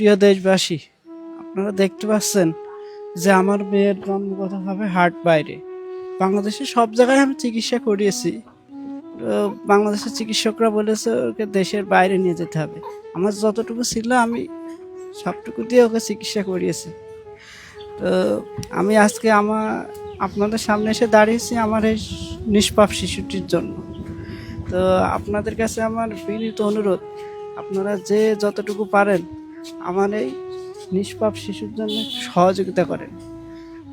প্রিয় দেশবাসী, আপনারা দেখতে পাচ্ছেন যে আমার মেয়ের জন্মগত হবে হার্ট বাইরে। বাংলাদেশে সব জায়গায় আমি চিকিৎসা করিয়েছি। বাংলাদেশের চিকিৎসকরা বলেছে ওকে দেশের বাইরে নিয়ে যেতে হবে। আমার যতটুকু ছিল আমি সবটুকু দিয়ে ওকে চিকিৎসা করিয়েছি। তো আমি আজকে আমার, আপনাদের সামনে এসে দাঁড়িয়েছি আমার এই নিষ্পাপ শিশুটির জন্য। তো আপনাদের কাছে আমার বিনীত অনুরোধ, আপনারা যে যতটুকু পারেন আমার এই নিষ্পাপ শিশুর জন্য সহযোগিতা করেন।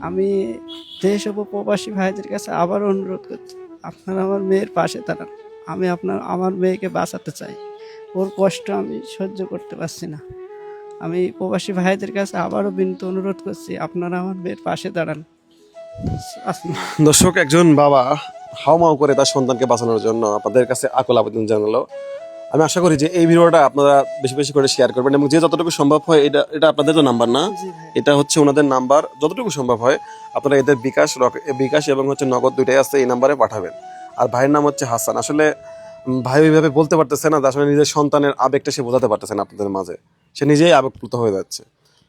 আমি দেশ ও প্রবাসী ভাইদের কাছে আবার অনুরোধ করছি, আপনারা আমার মেয়ের পাশে দাঁড়ান। আমি আপনার, আমার মেয়েকে বাঁচাতে চাই। ওর কষ্ট আমি সহ্য করতে পারছি না। আমি প্রবাসী ভাইদের কাছে আবারও বিনীত অনুরোধ করছি, আপনারা আমার মেয়ের পাশে দাঁড়ান। দর্শক, একজন বাবা হাওমাও করে তার সন্তানকে বাঁচানোর জন্য আপনাদের কাছে আকুল আবেদন জানালো। আমি আশা করি যে এই ভিডিওটা আপনারা বেশি বেশি করে শেয়ার করবেন এবং যে যতটুকু সম্ভব হয় এটা এটা আপনাদের তো নাম্বার না? এটা হচ্ছে ওনাদের নাম্বার যতটুকু সম্ভব হয় আপনারা এদের বিকাশ বিকাশ এবং হচ্ছে নগদ দুইটাই আছে এই নাম্বারে পাঠাবেন। আর ভাইয়ের নাম হচ্ছে হাসান। আসলে ভাই ওইভাবে বলতে পারতেছে না আসলে নিজের সন্তানের আবেগটা সে বোঝাতে পারতেছে না আপনাদের মাঝে। সে নিজেই আবেগপ্লুত হয়ে যাচ্ছে।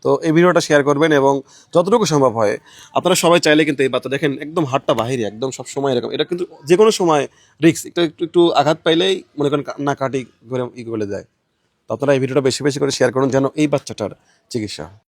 তো এই ভিডিওটা শেয়ার করবেন এবং যতটুকু সম্ভব হয়। আপনারা সবাই চাইলে কিন্তু এই বাচ্চা দেখেন, একদম হাটটা বাহিরে, একদম সব সময় এরকম। এটা কিন্তু যে কোনো সময় রিক্স একটু একটু একটু আঘাত পাইলেই মনে করেন না কাটি করে ই করে যায় তো আপনারা এই ভিডিওটা বেশি বেশি করে শেয়ার করুন যেন এই বাচ্চাটার চিকিৎসা